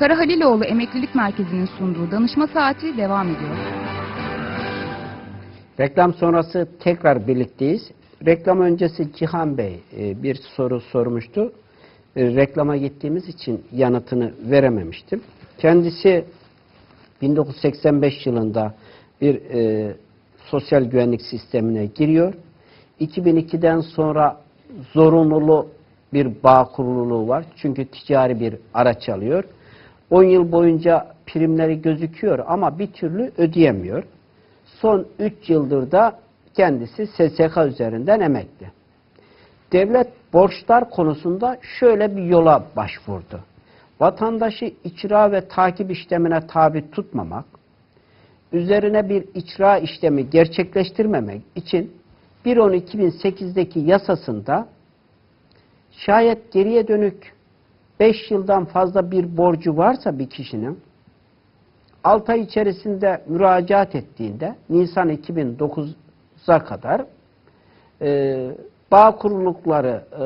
Kara Haliloğlu Emeklilik Merkezi'nin sunduğu danışma saati devam ediyor. Reklam sonrası tekrar birlikteyiz. Reklam öncesi Cihan Bey e, bir soru sormuştu. E, Reklama gittiğimiz için yanıtını verememiştim. Kendisi 1985 yılında bir e, sosyal güvenlik sistemine giriyor. 2002'den sonra zorunlu bir bağ kurululuğu var. Çünkü ticari bir araç alıyor. 10 yıl boyunca primleri gözüküyor ama bir türlü ödeyemiyor. Son 3 yıldır da kendisi SSK üzerinden emekli. Devlet borçlar konusunda şöyle bir yola başvurdu. Vatandaşı icra ve takip işlemine tabi tutmamak, üzerine bir icra işlemi gerçekleştirmemek için 1.10.2008'deki yasasında şayet geriye dönük 5 yıldan fazla bir borcu varsa bir kişinin 6 ay içerisinde müracaat ettiğinde Nisan 2009'a kadar e, bağ kurulukları e,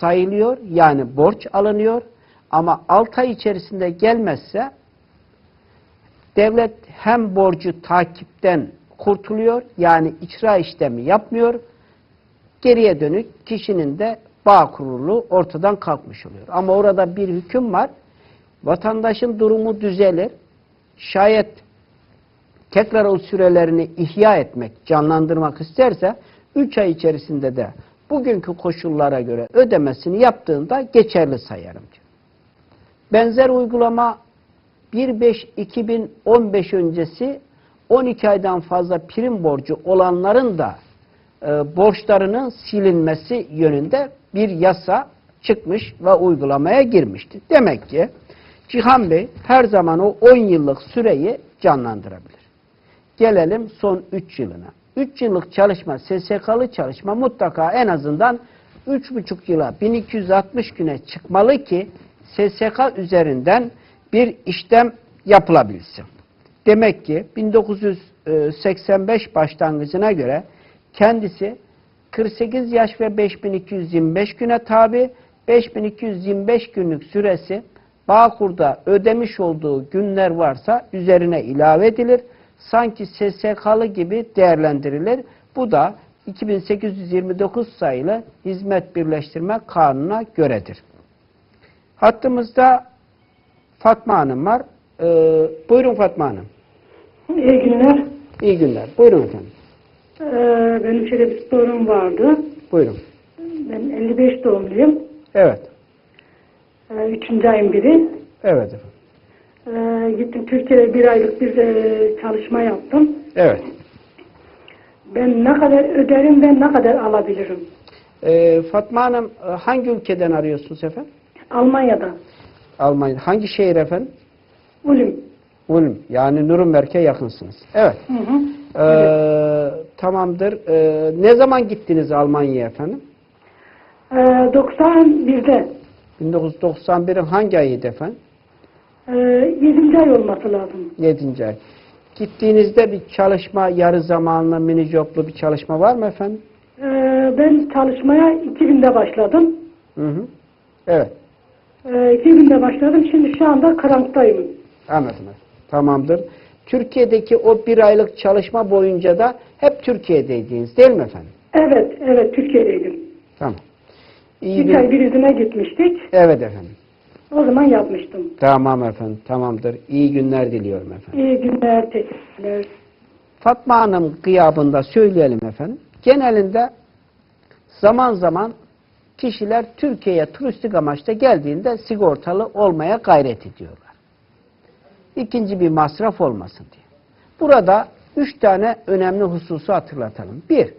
sayılıyor yani borç alınıyor. Ama 6 ay içerisinde gelmezse devlet hem borcu takipten kurtuluyor yani icra işlemi yapmıyor. Geriye dönük kişinin de bağ kurulu ortadan kalkmış oluyor. Ama orada bir hüküm var. Vatandaşın durumu düzelir. Şayet tekrar o sürelerini ihya etmek, canlandırmak isterse 3 ay içerisinde de bugünkü koşullara göre ödemesini yaptığında geçerli sayarım diyor. Benzer uygulama 1-5-2015 öncesi 12 aydan fazla prim borcu olanların da e, borçlarının silinmesi yönünde bir yasa çıkmış ve uygulamaya girmişti. Demek ki Cihan Bey her zaman o 10 yıllık süreyi canlandırabilir. Gelelim son 3 yılına. 3 yıllık çalışma, SSK'lı çalışma mutlaka en azından 3,5 yıla 1260 güne çıkmalı ki SSK üzerinden bir işlem yapılabilsin. Demek ki 1985 başlangıcına göre kendisi 48 yaş ve 5225 güne tabi 5225 günlük süresi Bağkur'da ödemiş olduğu günler varsa üzerine ilave edilir. Sanki SSK'lı gibi değerlendirilir. Bu da 2829 sayılı Hizmet Birleştirme Kanunu'na göredir. Hattımızda Fatma Hanım var. Ee, buyurun Fatma Hanım. İyi günler. İyi günler. Buyurun efendim. Ee, benim şöyle bir sorum vardı. Buyurun. Ben 55 doğumluyum. Evet. Ee, üçüncü ayın biri. Evet efendim. Ee, gittim Türkiye'de bir aylık bir e, çalışma yaptım. Evet. Ben ne kadar öderim ve ne kadar alabilirim? Ee, Fatma Hanım e, hangi ülkeden arıyorsunuz efendim? Almanya'da. Almanya. Hangi şehir efendim? Ulm. Ulm. Yani Nürnberg'e yakınsınız. Evet. Hı hı. Ee, Tamamdır. Ee, ne zaman gittiniz Almanya'ya efendim? Ee, 91'de. 1991'in hangi ayıydı efendim? Ee, 7. ay olması lazım. 7. ay. Gittiğinizde bir çalışma, yarı zamanlı, mini joblu bir çalışma var mı efendim? Ee, ben çalışmaya 2000'de başladım. Hı hı. Evet. Ee, 2000'de başladım. Şimdi şu anda karanktayım. Anladım. Tamamdır. Türkiye'deki o bir aylık çalışma boyunca da hep Türkiye'deydiniz değil mi efendim? Evet, evet Türkiye'deydim. Tamam. İyi Bir ay bir... bir izine gitmiştik. Evet efendim. O zaman yapmıştım. Tamam efendim. Tamamdır. İyi günler diliyorum efendim. İyi günler, teşekkürler. Fatma Hanım gıyabında söyleyelim efendim. Genelinde zaman zaman kişiler Türkiye'ye turistik amaçla geldiğinde sigortalı olmaya gayret ediyorlar. İkinci bir masraf olmasın diye. Burada üç tane önemli hususu hatırlatalım. Bir,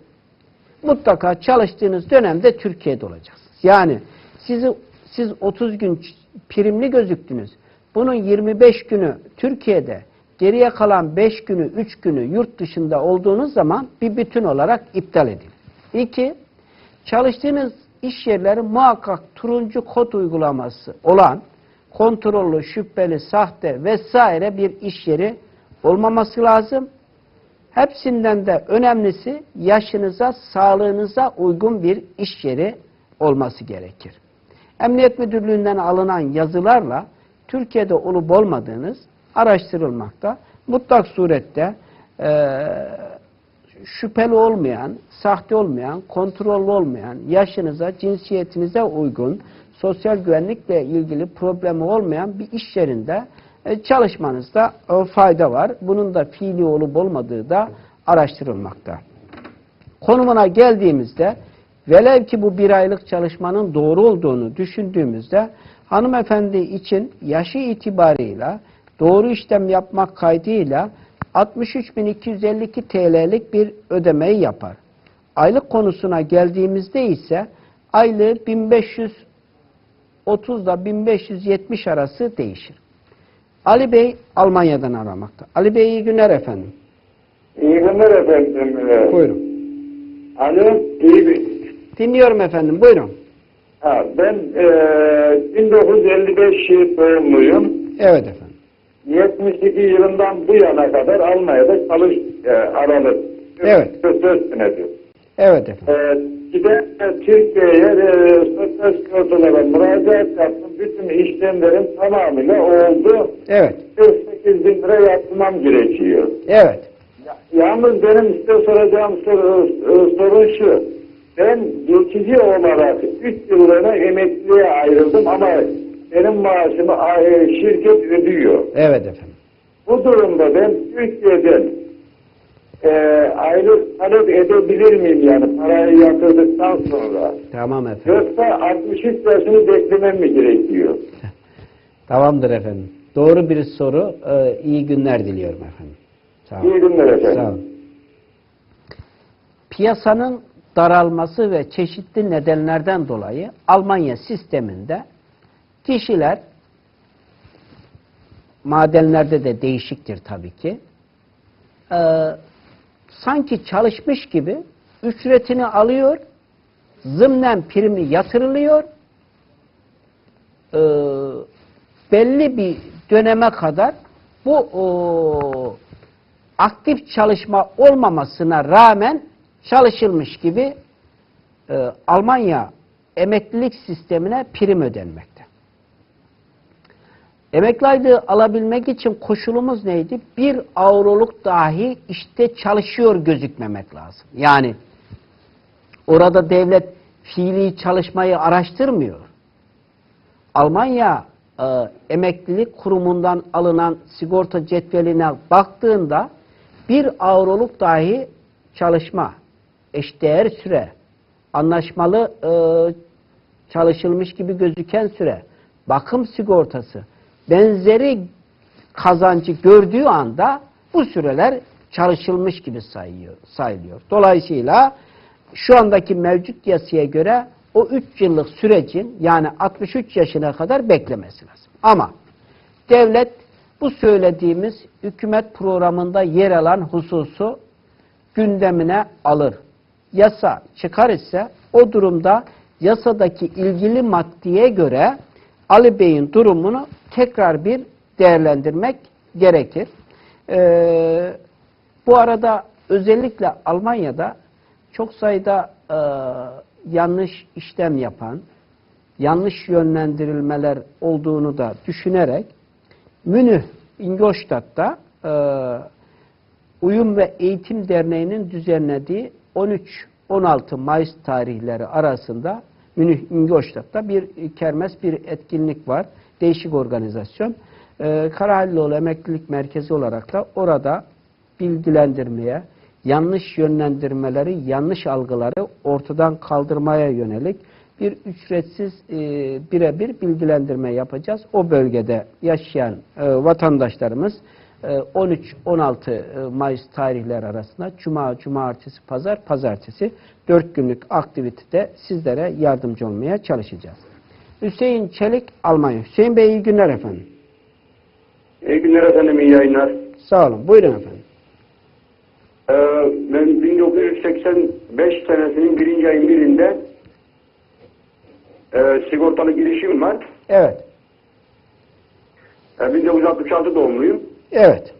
mutlaka çalıştığınız dönemde Türkiye'de olacaksınız. Yani sizi siz 30 gün primli gözüktünüz. Bunun 25 günü Türkiye'de, geriye kalan 5 günü, 3 günü yurt dışında olduğunuz zaman bir bütün olarak iptal edilir. İki, çalıştığınız iş yerleri muhakkak turuncu kod uygulaması olan kontrollü, şüpheli, sahte vesaire bir iş yeri olmaması lazım. Hepsinden de önemlisi yaşınıza, sağlığınıza uygun bir iş yeri olması gerekir. Emniyet Müdürlüğü'nden alınan yazılarla Türkiye'de olup olmadığınız araştırılmakta. Mutlak surette e, şüpheli olmayan, sahte olmayan, kontrollü olmayan, yaşınıza, cinsiyetinize uygun, sosyal güvenlikle ilgili problemi olmayan bir iş yerinde e, çalışmanızda e, fayda var. Bunun da fiili olup olmadığı da araştırılmakta. Konumuna geldiğimizde velev ki bu bir aylık çalışmanın doğru olduğunu düşündüğümüzde hanımefendi için yaşı itibarıyla doğru işlem yapmak kaydıyla 63.252 TL'lik bir ödemeyi yapar. Aylık konusuna geldiğimizde ise aylığı 1530 ile 1570 arası değişir. Ali Bey Almanya'dan aramakta. Ali Bey iyi günler efendim. İyi günler efendim. Buyurun. Alo, iyi bir... Dinliyorum efendim. Buyurun. Ha, ben e, 1955 doğumluyum. Evet efendim. 72 yılından bu yana kadar Almanya'da çalış e, aralık. Evet. Söz senedir. Evet efendim. E, gide Türkiye'ye e, sosyal sigortalara müracaat yaptım. Bütün işlemlerim tamamıyla oldu. Evet. 48 bin lira yatırmam gerekiyor. Evet. Yalnız benim size soracağım soru, e, sorun şu. Ben geçici olarak 3 yıllığına emekliye ayrıldım ama benim maaşımı e, şirket ödüyor. Evet efendim. Bu durumda ben Türkiye'den e, aylık talep edebilir miyim yani parayı yatırdıktan sonra? Tamam efendim. Yoksa 63 yaşını beklemem mi gerekiyor? Tamamdır efendim. Doğru bir soru. Ee, iyi günler diliyorum efendim. Sağ olun. İyi günler efendim. Sağ olun. Piyasanın daralması ve çeşitli nedenlerden dolayı Almanya sisteminde kişiler madenlerde de değişiktir tabii ki. Ee, sanki çalışmış gibi ücretini alıyor, zımnen primi yatırılıyor, ee, belli bir döneme kadar bu o, aktif çalışma olmamasına rağmen çalışılmış gibi e, Almanya emeklilik sistemine prim ödenmekte. Emekli aylığı alabilmek için koşulumuz neydi? Bir avroluk dahi işte çalışıyor gözükmemek lazım. Yani orada devlet fiili çalışmayı araştırmıyor. Almanya e, emeklilik kurumundan alınan sigorta cetveline baktığında bir avroluk dahi çalışma, eşdeğer süre, anlaşmalı e, çalışılmış gibi gözüken süre, bakım sigortası, benzeri kazancı gördüğü anda bu süreler çalışılmış gibi sayıyor, sayılıyor. Dolayısıyla şu andaki mevcut yasaya göre o 3 yıllık sürecin yani 63 yaşına kadar beklemesi lazım. Ama devlet bu söylediğimiz hükümet programında yer alan hususu gündemine alır. Yasa çıkar ise o durumda yasadaki ilgili maddeye göre Ali Bey'in durumunu tekrar bir değerlendirmek gerekir. Ee, bu arada özellikle Almanya'da çok sayıda e, yanlış işlem yapan, yanlış yönlendirilmeler olduğunu da düşünerek Münih Ingolstadt'ta e, Uyum ve Eğitim Derneği'nin düzenlediği 13-16 Mayıs tarihleri arasında Münih Ingolstadt'ta bir kermes bir etkinlik var. Değişik organizasyon. E, Karahalilioğlu Emeklilik Merkezi olarak da orada bilgilendirmeye, yanlış yönlendirmeleri, yanlış algıları ortadan kaldırmaya yönelik bir ücretsiz e, birebir bilgilendirme yapacağız. O bölgede yaşayan e, vatandaşlarımız 13-16 e, Mayıs tarihler arasında Cuma, Cumartesi, Pazar, Pazartesi 4 günlük aktivitede sizlere yardımcı olmaya çalışacağız. Hüseyin Çelik, Almanya. Hüseyin Bey iyi günler efendim. İyi günler efendim, iyi yayınlar. Sağ olun. Buyurun efendim. Ee, ben 1985 senesinin birinci ayın birinde e, sigortalı girişim var. Evet. E, 1966 doğumluyum. Evet.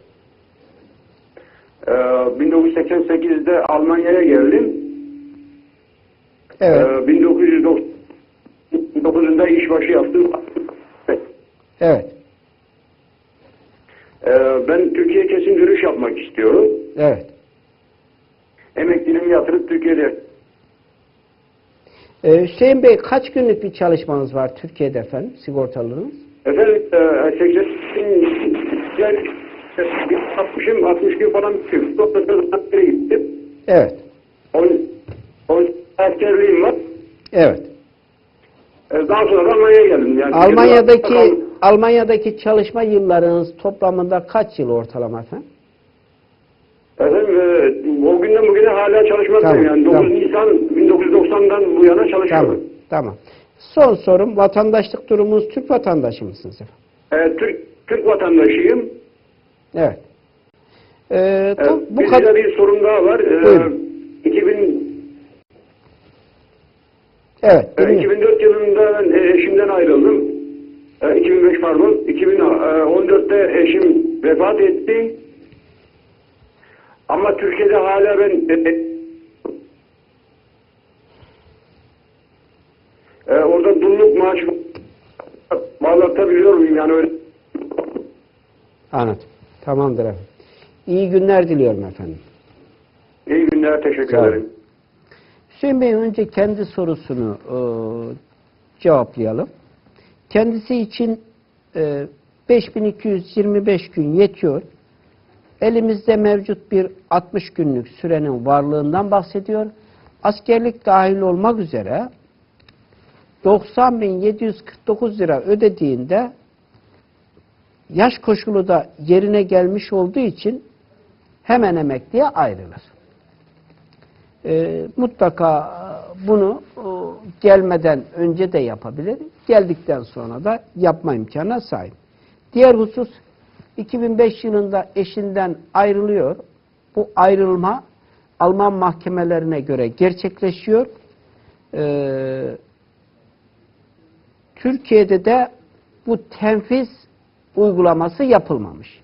E, 1988'de Almanya'ya geldim. Evet. E, 1999'da işbaşı yaptım. Evet. Ee, ben Türkiye kesin dönüş yapmak istiyorum. Evet. Emekliliğimi yatırıp Türkiye'de Ee, Hüseyin Bey kaç günlük bir çalışmanız var Türkiye'de efendim sigortalınız? Efendim e, 80 yani, 60'ım 60 gün falan bitiyor. Doktor'a gittim. Evet. 10 10 askerliğim var. Evet. Daha sonra Almanya'ya geldim. Yani Almanya'daki Almanya'daki çalışma yıllarınız toplamında kaç yıl ortalama efendim? Efendim e, o günden bugüne hala çalışmaktayım. Tamam, yani 9 tamam. Nisan 1990'dan bu yana çalışıyorum. Tamam. Tamam. Son sorum vatandaşlık durumunuz Türk vatandaşı mısınız efendim? E, Türk, Türk vatandaşıyım. Evet. Ee, E, tam bu bir kadar bir sorum daha var. E, Buyurun. 2000 Evet. E, dinliyorum. 2004 yılında ben e, eşimden ayrıldım. E, 2005 pardon. 2014'te eşim vefat etti. Ama Türkiye'de hala ben e, e, e, orada dulluk maaşı bağlatabiliyor muyum yani öyle? Anladım. Tamamdır efendim. İyi günler diliyorum efendim. İyi günler teşekkür Sağ ederim. Hüseyin Bey önce kendi sorusunu e, cevaplayalım. Kendisi için e, 5225 gün yetiyor. Elimizde mevcut bir 60 günlük sürenin varlığından bahsediyor. Askerlik dahil olmak üzere 90.749 lira ödediğinde yaş koşulu da yerine gelmiş olduğu için hemen emekliye ayrılır. E, mutlaka bunu e, gelmeden önce de yapabilir. Geldikten sonra da yapma imkanına sahip. Diğer husus 2005 yılında eşinden ayrılıyor. Bu ayrılma Alman mahkemelerine göre gerçekleşiyor. Ee, Türkiye'de de bu tenfiz uygulaması yapılmamış.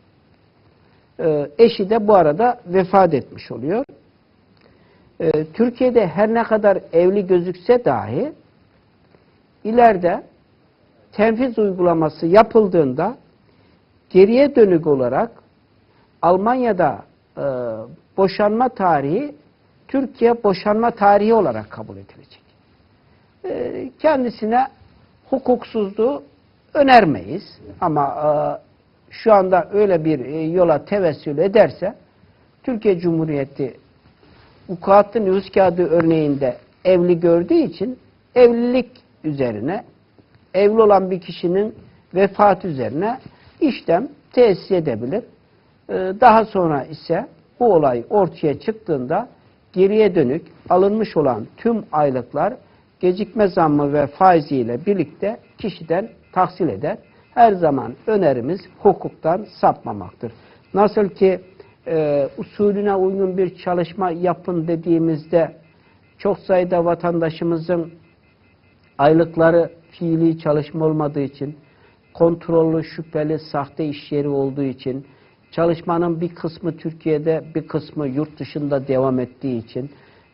Ee, eşi de bu arada vefat etmiş oluyor. Ee, Türkiye'de her ne kadar evli gözükse dahi ileride tenfiz uygulaması yapıldığında geriye dönük olarak Almanya'da e, boşanma tarihi Türkiye boşanma tarihi olarak kabul edilecek. E, kendisine hukuksuzluğu önermeyiz ama e, şu anda öyle bir e, yola tevessül ederse Türkiye Cumhuriyeti vukuatlı nüfus kağıdı örneğinde evli gördüğü için evlilik üzerine evli olan bir kişinin vefat üzerine işlem tesis edebilir. Ee, Daha sonra ise bu olay ortaya çıktığında geriye dönük alınmış olan tüm aylıklar gecikme zammı ve faiziyle birlikte kişiden tahsil eder. Her zaman önerimiz hukuktan sapmamaktır. Nasıl ki e, usulüne uygun bir çalışma yapın dediğimizde çok sayıda vatandaşımızın aylıkları fiili çalışma olmadığı için, kontrollü, şüpheli, sahte iş yeri olduğu için, çalışmanın bir kısmı Türkiye'de, bir kısmı yurt dışında devam ettiği için,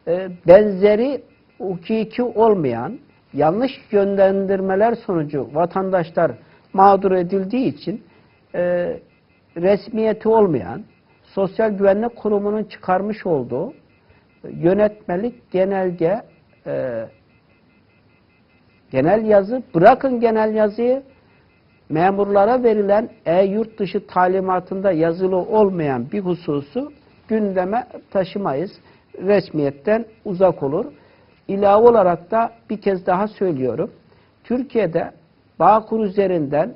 e, benzeri hukuki olmayan, yanlış yönlendirmeler sonucu vatandaşlar mağdur edildiği için, e, resmiyeti olmayan, Sosyal Güvenlik Kurumu'nun çıkarmış olduğu yönetmelik genelge e, genel yazı, bırakın genel yazıyı, memurlara verilen e-yurt dışı talimatında yazılı olmayan bir hususu gündeme taşımayız. Resmiyetten uzak olur. İlave olarak da bir kez daha söylüyorum. Türkiye'de Bağkur üzerinden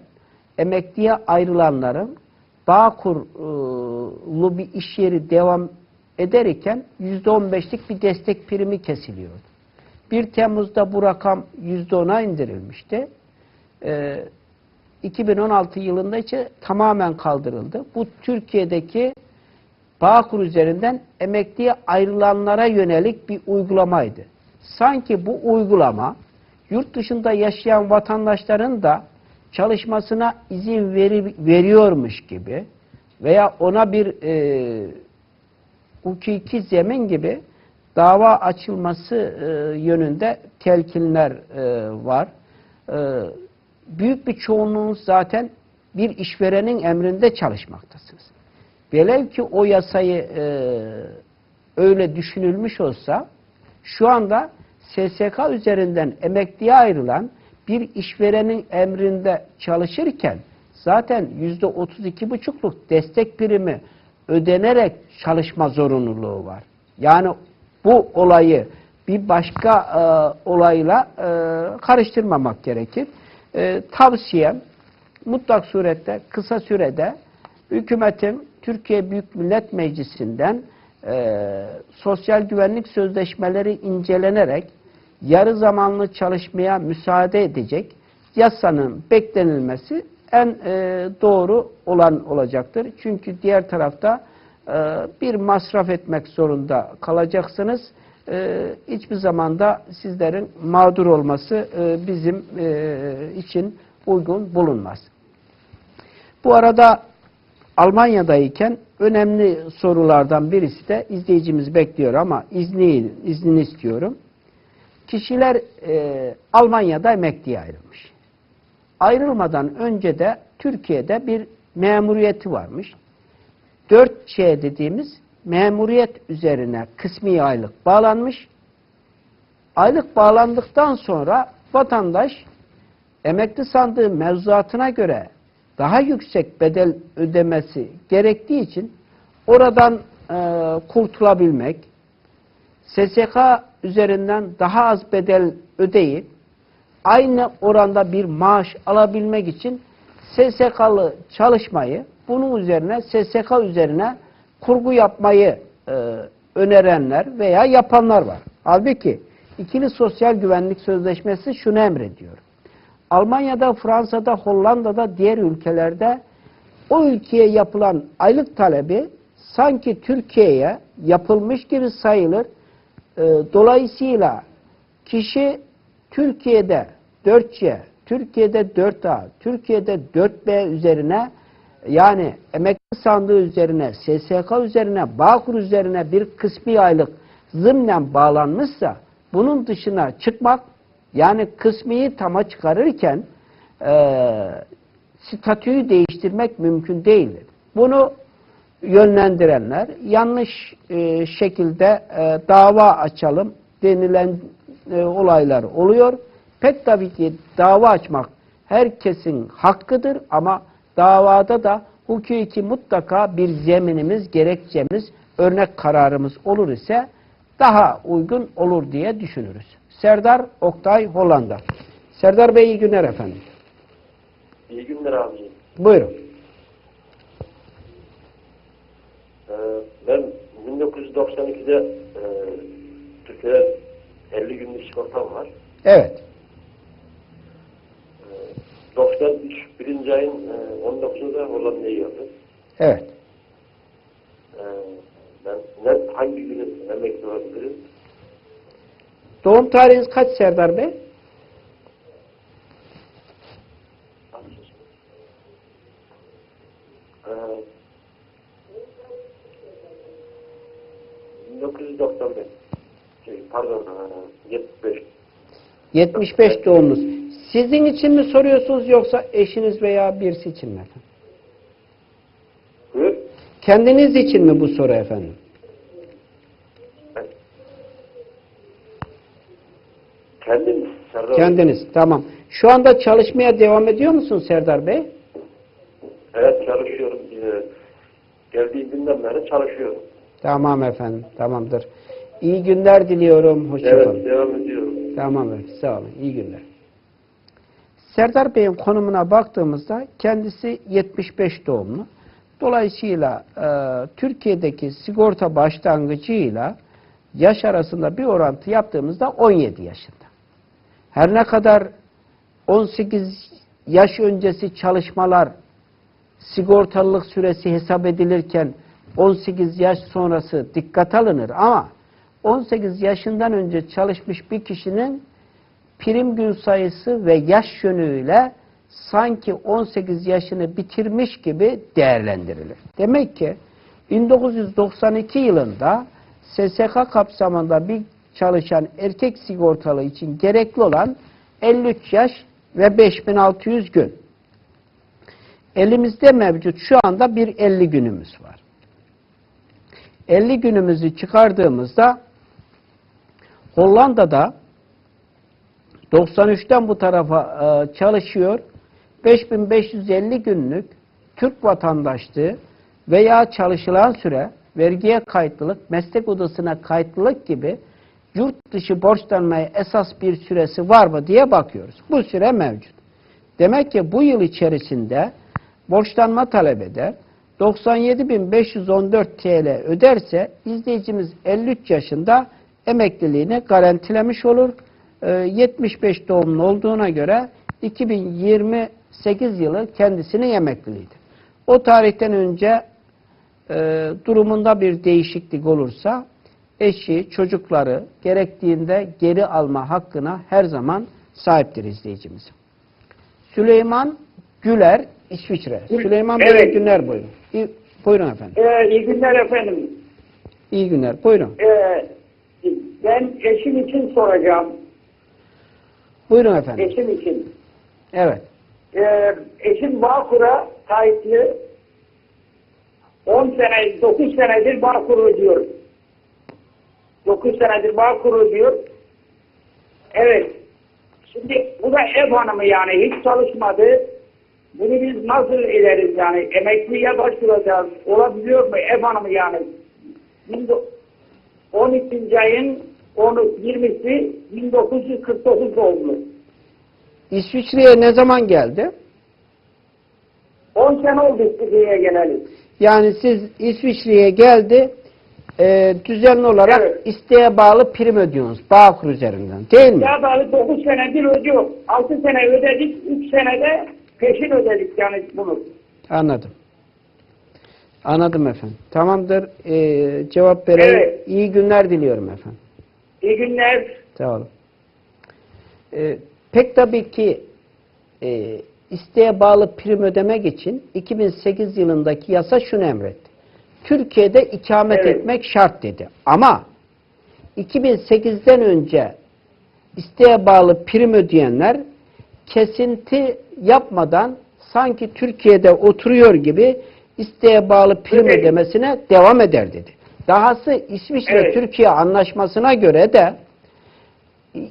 emekliye ayrılanların Bağkur'lu bir iş yeri devam ederken %15'lik bir destek primi kesiliyordu. 1 Temmuz'da bu rakam %10'a indirilmişti. Ee, 2016 yılında ise tamamen kaldırıldı. Bu Türkiye'deki Bağkur üzerinden emekliye ayrılanlara yönelik bir uygulamaydı. Sanki bu uygulama yurt dışında yaşayan vatandaşların da çalışmasına izin veri, veriyormuş gibi veya ona bir e, hukuki zemin gibi dava açılması e, yönünde telkinler e, var. E, büyük bir çoğunluğumuz zaten bir işverenin emrinde çalışmaktasınız. Velev ki o yasayı e, öyle düşünülmüş olsa şu anda SSK üzerinden emekliye ayrılan bir işverenin emrinde çalışırken zaten yüzde otuz iki buçukluk destek primi ödenerek çalışma zorunluluğu var. Yani bu olayı bir başka e, olayla e, karıştırmamak gerekir. E, tavsiyem mutlak surette kısa sürede hükümetin Türkiye Büyük Millet Meclisi'nden e, sosyal güvenlik sözleşmeleri incelenerek yarı zamanlı çalışmaya müsaade edecek yasanın beklenilmesi en e, doğru olan olacaktır. Çünkü diğer tarafta e, bir masraf etmek zorunda kalacaksınız. E, hiçbir zamanda sizlerin mağdur olması e, bizim e, için uygun bulunmaz. Bu arada Almanya'dayken önemli sorulardan birisi de izleyicimiz bekliyor ama izni, iznini istiyorum. Kişiler e, Almanya'da emekliye ayrılmış. Ayrılmadan önce de Türkiye'de bir memuriyeti varmış. 4C dediğimiz memuriyet üzerine kısmi aylık bağlanmış. Aylık bağlandıktan sonra vatandaş emekli sandığı mevzuatına göre daha yüksek bedel ödemesi gerektiği için oradan e, kurtulabilmek, SSK üzerinden daha az bedel ödeyip aynı oranda bir maaş alabilmek için SSK'lı çalışmayı bunun üzerine SSK üzerine kurgu yapmayı e, önerenler veya yapanlar var. Halbuki ikili sosyal güvenlik sözleşmesi şunu emrediyor. Almanya'da, Fransa'da, Hollanda'da, diğer ülkelerde o ülkeye yapılan aylık talebi sanki Türkiye'ye yapılmış gibi sayılır. E, dolayısıyla kişi Türkiye'de 4C, Türkiye'de 4A, Türkiye'de 4B üzerine yani emekli sandığı üzerine, SSK üzerine, Bağkur üzerine bir kısmi aylık zımnen bağlanmışsa bunun dışına çıkmak yani kısmiyi tama çıkarırken e, statüyü değiştirmek mümkün değildir. Bunu yönlendirenler yanlış e, şekilde e, dava açalım denilen e, olaylar oluyor. Pek tabii ki dava açmak herkesin hakkıdır ama davada da hukuki mutlaka bir zeminimiz, gerekçemiz, örnek kararımız olur ise daha uygun olur diye düşünürüz. Serdar Oktay Hollanda. Serdar Bey iyi günler efendim. İyi günler abi. Buyurun. Ee, ben 1992'de e, Türkiye'de 50 günlük sigortam var. Evet. Ee, 93 birinci ayın e, 19'unda Hollanda'ya geldim. Evet. Ee, ben ne, hangi günü emekli olabilirim? Doğum tarihiniz kaç Serdar Bey? Ee, 1995 şey, pardon e, 75 75 doğumlunuz. Sizin için mi soruyorsunuz yoksa eşiniz veya birisi için mi efendim? Kendiniz için mi bu soru efendim? Kendim Serdar Kendiniz. Tamam. Şu anda çalışmaya devam ediyor musun Serdar Bey? Evet çalışıyorum. Ee, geldiğim günden beri çalışıyorum. Tamam efendim. Tamamdır. İyi günler diliyorum. Hoşçakalın. Evet devam ediyorum. Tamam efendim. Sağ olun. İyi günler. Serdar Bey'in konumuna baktığımızda kendisi 75 doğumlu. Dolayısıyla e, Türkiye'deki sigorta başlangıcıyla yaş arasında bir orantı yaptığımızda 17 yaşında. Her ne kadar 18 yaş öncesi çalışmalar sigortalılık süresi hesap edilirken 18 yaş sonrası dikkat alınır ama 18 yaşından önce çalışmış bir kişinin prim gün sayısı ve yaş yönüyle sanki 18 yaşını bitirmiş gibi değerlendirilir. Demek ki 1992 yılında SSK kapsamında bir çalışan erkek sigortalı için gerekli olan 53 yaş ve 5600 gün. Elimizde mevcut şu anda bir 50 günümüz var. 50 günümüzü çıkardığımızda Hollanda'da 93'ten bu tarafa e, çalışıyor. 5550 günlük Türk vatandaşlığı veya çalışılan süre, vergiye kayıtlılık, meslek odasına kayıtlılık gibi yurt dışı borçlanmaya esas bir süresi var mı diye bakıyoruz. Bu süre mevcut. Demek ki bu yıl içerisinde borçlanma talep eder. 97.514 TL öderse izleyicimiz 53 yaşında emekliliğini garantilemiş olur. Ee, 75 doğumlu olduğuna göre 2028 yılı kendisinin emekliliğidir. O tarihten önce e, durumunda bir değişiklik olursa eşi, çocukları gerektiğinde geri alma hakkına her zaman sahiptir izleyicimiz. Süleyman Güler, İsviçre. Süleyman Bey Evet. günler buyurun. İyi, buyurun efendim. Ee, iyi günler efendim. İyi günler. Buyurun. Ee, ben eşim için soracağım. Buyurun efendim. Eşim için. Evet. Ee, eşim Bağkur'a kayıtlı 10 sene, 9 senedir Bağkur ödüyor. 9 senedir Bağkur ödüyor. Evet. Şimdi bu da ev hanımı yani hiç çalışmadı. Bunu biz nasıl ederiz yani? Emekliye başvuracağız. Olabiliyor mu ev hanımı yani? Şimdi 12. ayın 10, 20'si 1949 doğumlu. İsviçre'ye ne zaman geldi? 10 sene oldu İsviçre'ye geleli. Yani siz İsviçre'ye geldi, e, düzenli olarak Evet. isteğe bağlı prim ödüyorsunuz. Bağkur üzerinden. Değil mi? Ya da 9 senedir ödüyor. 6 sene ödedik, 3 senede peşin ödedik yani bunu. Anladım. Anladım efendim. Tamamdır. E, cevap vereyim. Evet. İyi günler diliyorum efendim. İyi günler. Sağ olun. Ee, pek tabii ki e, isteğe bağlı prim ödemek için 2008 yılındaki yasa şunu emretti. Türkiye'de ikamet Evet. etmek şart dedi. Ama 2008'den önce isteğe bağlı prim ödeyenler kesinti yapmadan sanki Türkiye'de oturuyor gibi isteğe bağlı prim Evet. ödemesine devam eder dedi. Dahası İsviçre Evet. Türkiye anlaşmasına göre de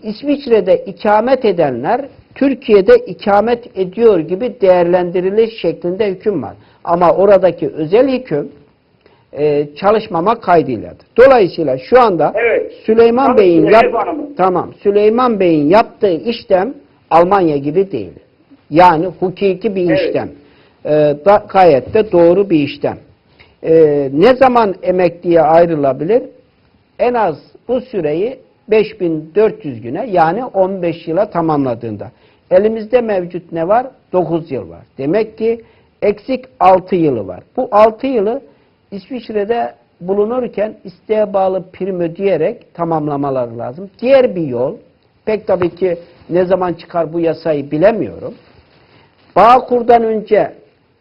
İsviçre'de ikamet edenler Türkiye'de ikamet ediyor gibi değerlendiriliş şeklinde hüküm var. Ama oradaki özel hüküm e, çalışmama kaydıyladır. Dolayısıyla şu anda Evet. Süleyman Tabii Bey'in yap tamam Süleyman Bey'in yaptığı işlem Almanya gibi değil. Yani hukuki bir Evet. işlem. E, da, gayet de doğru bir işlem. E, ne zaman emekliye ayrılabilir? En az bu süreyi 5400 güne yani 15 yıla tamamladığında. Elimizde mevcut ne var? 9 yıl var. Demek ki eksik 6 yılı var. Bu 6 yılı İsviçre'de bulunurken isteğe bağlı prim ödeyerek tamamlamaları lazım. Diğer bir yol, pek tabii ki ne zaman çıkar bu yasayı bilemiyorum. Bağkur'dan önce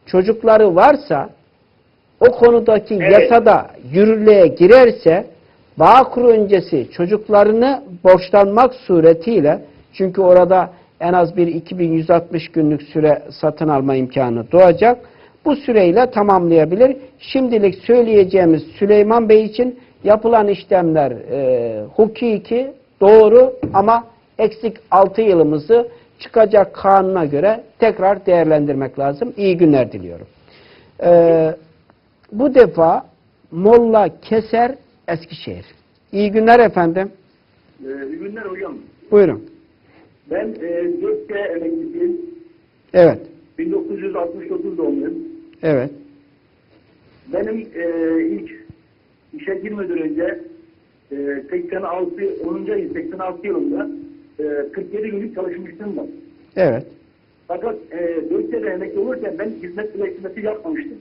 çocukları varsa o konudaki Evet. yasada yürürlüğe girerse Bağkur öncesi çocuklarını borçlanmak suretiyle çünkü orada en az bir 2160 günlük süre satın alma imkanı doğacak. Bu süreyle tamamlayabilir. Şimdilik söyleyeceğimiz Süleyman Bey için yapılan işlemler e, hukuki doğru ama eksik 6 yılımızı çıkacak kanuna göre tekrar değerlendirmek lazım. İyi günler diliyorum. Ee, bu defa Molla Keser Eskişehir. İyi günler efendim. Ee, iyi günler hocam. Buyurun. Ben e, Gökçe emeklisiyim. Evet. 1969 doğumluyum. Evet. Benim e, ilk işe girmeden önce e, 86, 10. ayın 86 yılında e, 47 günlük çalışmıştım ben. Evet. Fakat e, Gökçe'de emekli olurken ben hizmet bileklemesi yapmamıştım.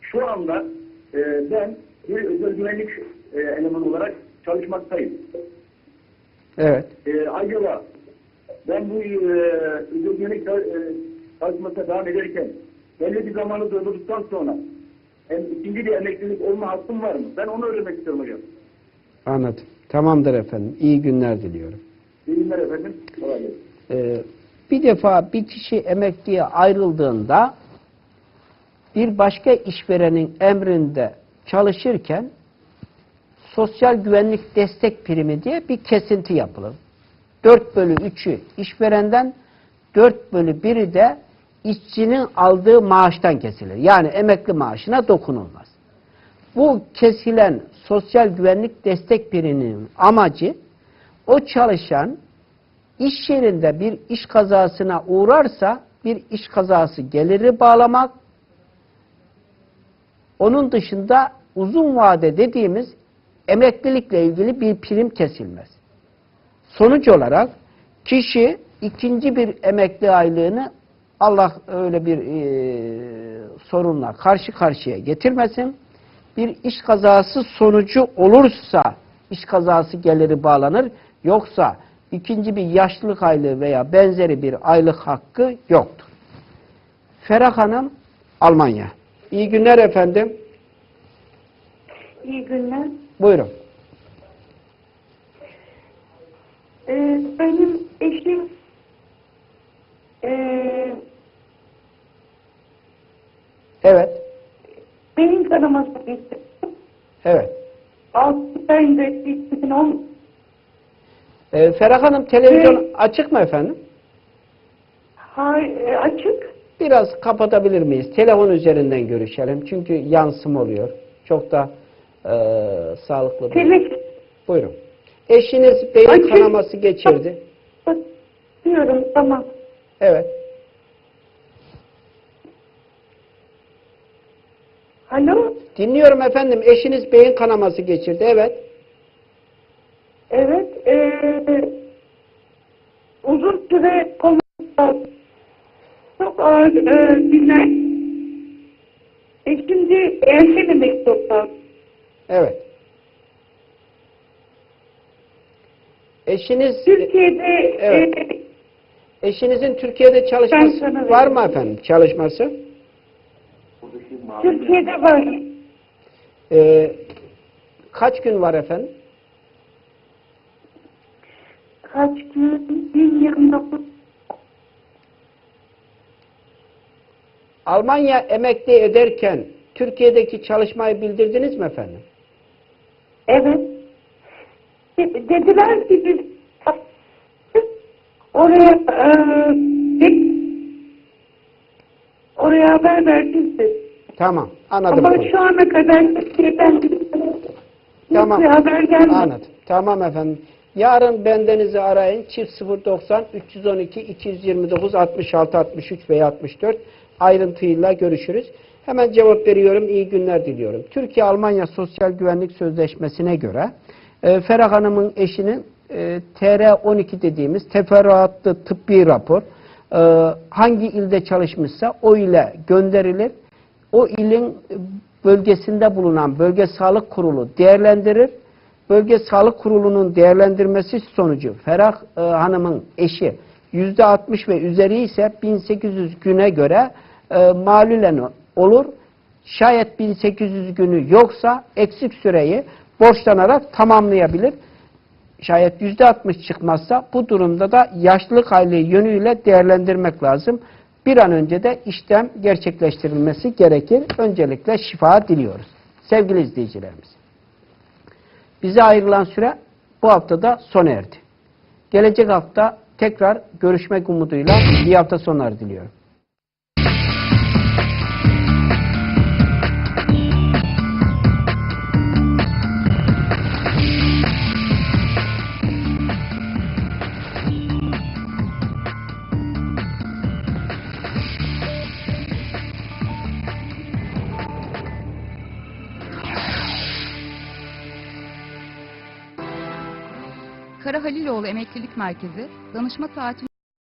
Şu anda e, ben bir özel güvenlik e, elemanı olarak çalışmaktayım. Evet. E, acaba ben bu e, özel güvenlik e, çalışmasına devam ederken belli bir zamanı doldurduktan sonra hem ikinci bir emeklilik olma hakkım var mı? Ben onu öğrenmek istiyorum hocam. Anladım. Tamamdır efendim. İyi günler diliyorum. İyi efendim. Ee, bir defa bir kişi emekliye ayrıldığında bir başka işverenin emrinde çalışırken sosyal güvenlik destek primi diye bir kesinti yapılır. 4 bölü 3'ü işverenden 4 bölü 1'i de işçinin aldığı maaştan kesilir. Yani emekli maaşına dokunulmaz. Bu kesilen sosyal güvenlik destek priminin amacı o çalışan iş yerinde bir iş kazasına uğrarsa bir iş kazası geliri bağlamak, onun dışında uzun vade dediğimiz emeklilikle ilgili bir prim kesilmez. Sonuç olarak kişi ikinci bir emekli aylığını Allah öyle bir e, sorunla karşı karşıya getirmesin. Bir iş kazası sonucu olursa iş kazası geliri bağlanır. Yoksa ikinci bir yaşlılık aylığı veya benzeri bir aylık hakkı yoktur. Ferah Hanım, Almanya. İyi günler efendim. İyi günler. Buyurun. Ee, benim eşim ee, Evet. beyin kanaması geçti. Evet. 6 ayında 2010 Ee, Ferah Hanım televizyon açık mı efendim? hay, e, açık. Biraz kapatabilir miyiz? Telefon üzerinden görüşelim. Çünkü yansım oluyor. Çok da e, sağlıklı değil. Tele Buyurun. Eşiniz beyin Açık. kanaması geçirdi. diyorum tamam. Evet. Alo? Dinliyorum efendim. Eşiniz beyin kanaması geçirdi. Evet. Evet. ee, uzun süre komada çok ağır ee, günler. E şimdi evlenemek doktor. Evet. Eşiniz Türkiye'de Evet. ee, eşinizin Türkiye'de Ben çalışması sana var mı efendim? Çalışması? Türkiye'de var. Ee, kaç gün var efendim? Kaç gün? 1029. Almanya emekli ederken Türkiye'deki çalışmayı bildirdiniz mi efendim? Evet. De- Dediler ki biz oraya bir- oraya haber verdiniz. Tamam. Anladım. Ama konuyu. şu ana kadar Türkiye'den Tamam. haber gelmedi. Anladım. Tamam efendim. Yarın bendenizi arayın. Çift 090 312 229 66 63 veya 64 ayrıntıyla görüşürüz. Hemen cevap veriyorum. İyi günler diliyorum. Türkiye-Almanya Sosyal Güvenlik Sözleşmesi'ne göre e, Ferah Hanım'ın eşinin e, TR12 dediğimiz teferruatlı tıbbi rapor e, hangi ilde çalışmışsa o ile gönderilir. O ilin bölgesinde bulunan bölge sağlık kurulu değerlendirir. Bölge Sağlık Kurulu'nun değerlendirmesi sonucu Ferah e, Hanım'ın eşi %60 ve üzeri ise 1800 güne göre e, malülen olur. Şayet 1800 günü yoksa eksik süreyi borçlanarak tamamlayabilir. Şayet %60 çıkmazsa bu durumda da yaşlılık aylığı yönüyle değerlendirmek lazım. Bir an önce de işlem gerçekleştirilmesi gerekir. Öncelikle şifa diliyoruz. Sevgili izleyicilerimiz. Bize ayrılan süre bu haftada sona erdi. Gelecek hafta tekrar görüşmek umuduyla iyi hafta sonları diliyorum. Haliloğlu Emeklilik Merkezi danışma saati